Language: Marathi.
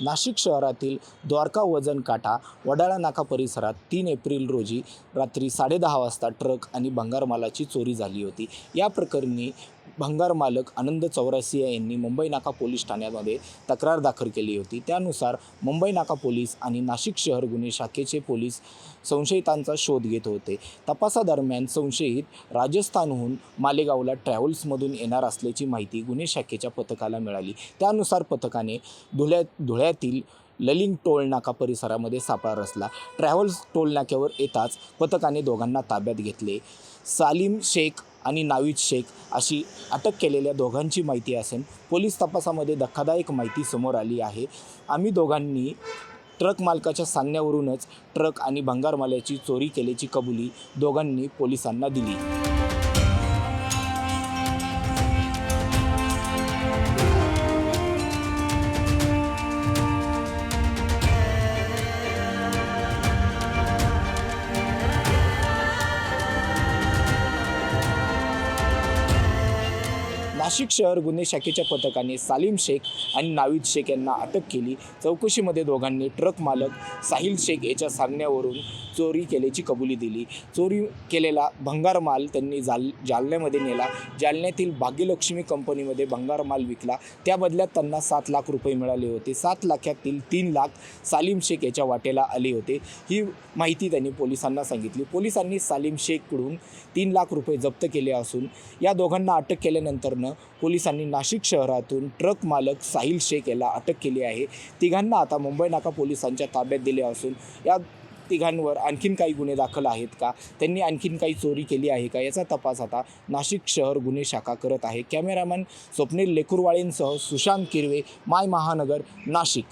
नाशिक शहरातील द्वारका वजन काटा वडाळा नाका परिसरात तीन एप्रिल रोजी रात्री साडेदहा वाजता ट्रक आणि भंगारमालाची चोरी झाली होती. या प्रकरणी भंगार मालक आनंद चौरासिया यांनी मुंबई नाका पोलीस ठाण्यामध्ये तक्रार दाखल केली होती. त्यानुसार मुंबई नाका पोलीस आणि नाशिक शहर गुन्हे शाखेचे पोलीस संशयितांचा शोध घेत होते. तपासादरम्यान संशयित राजस्थानहून मालेगावला ट्रॅव्हल्समधून येणार असल्याची माहिती गुन्हे शाखेच्या पथकाला मिळाली. त्यानुसार पथकाने धुळ्या धुळ्यातील ललिंग टोल नाका परिसरामध्ये सापळा रचला. ट्रॅव्हल्स टोल नाक्यावर येताच पथकाने दोघांना ताब्यात घेतले. सालीम शेख आणि नावीद शेख अशी अटक केलेल्या दोघांची माहिती असेल. पोलीस तपासामध्ये धक्कादायक माहिती समोर आली आहे. आम्ही दोघांनी ट्रक मालकाच्या सांगण्यावरूनच ट्रक आणि भंगारमाल्याची चोरी केल्याची कबुली दोघांनी पोलिसांना दिली. नाशिक शहर गुन्हे शाखेच्या पथकाने सालीम शेख आणि नावीद शेख यांना अटक केली. चौकशीमध्ये दोघांनी ट्रक मालक साहिल शेख याच्या सांगण्यावरून चोरी केल्याची कबुली दिली. चोरी केलेला भंगार माल त्यांनी जाल जालन्यामध्ये नेला. जालन्यातील भाग्यलक्ष्मी कंपनीमध्ये भंगार माल विकला. त्या बदल्यात त्यांना सात लाख रुपये मिळाले होते. सात लाखातील तीन लाख सालीम शेख याच्या वाटेला आले होते. ही माहिती त्यांनी पोलिसांना सांगितली. पोलिसांनी सालीम शेखकडून तीन लाख रुपये जप्त केले असून या दोघांना अटक केल्यानंतरनं पोलिसांनी नाशिक शहरातून ट्रक मालक साहिल शेख याला अटक केली आहे. तिघांना आता मुंबई नाका पोलिसांच्या ताब्यात दिले असून या तिघांवर आणखीन काही गुन्हे दाखल आहेत का? त्यांनी आणखीन काही चोरी केली आहे का? याचा तपास आता नाशिक शहर गुन्हे शाखा करत आहे. कॅमेरामॅन स्वप्नील लेकुरवाळेंसह सुशांत किरवे माय महानगर नाशिक.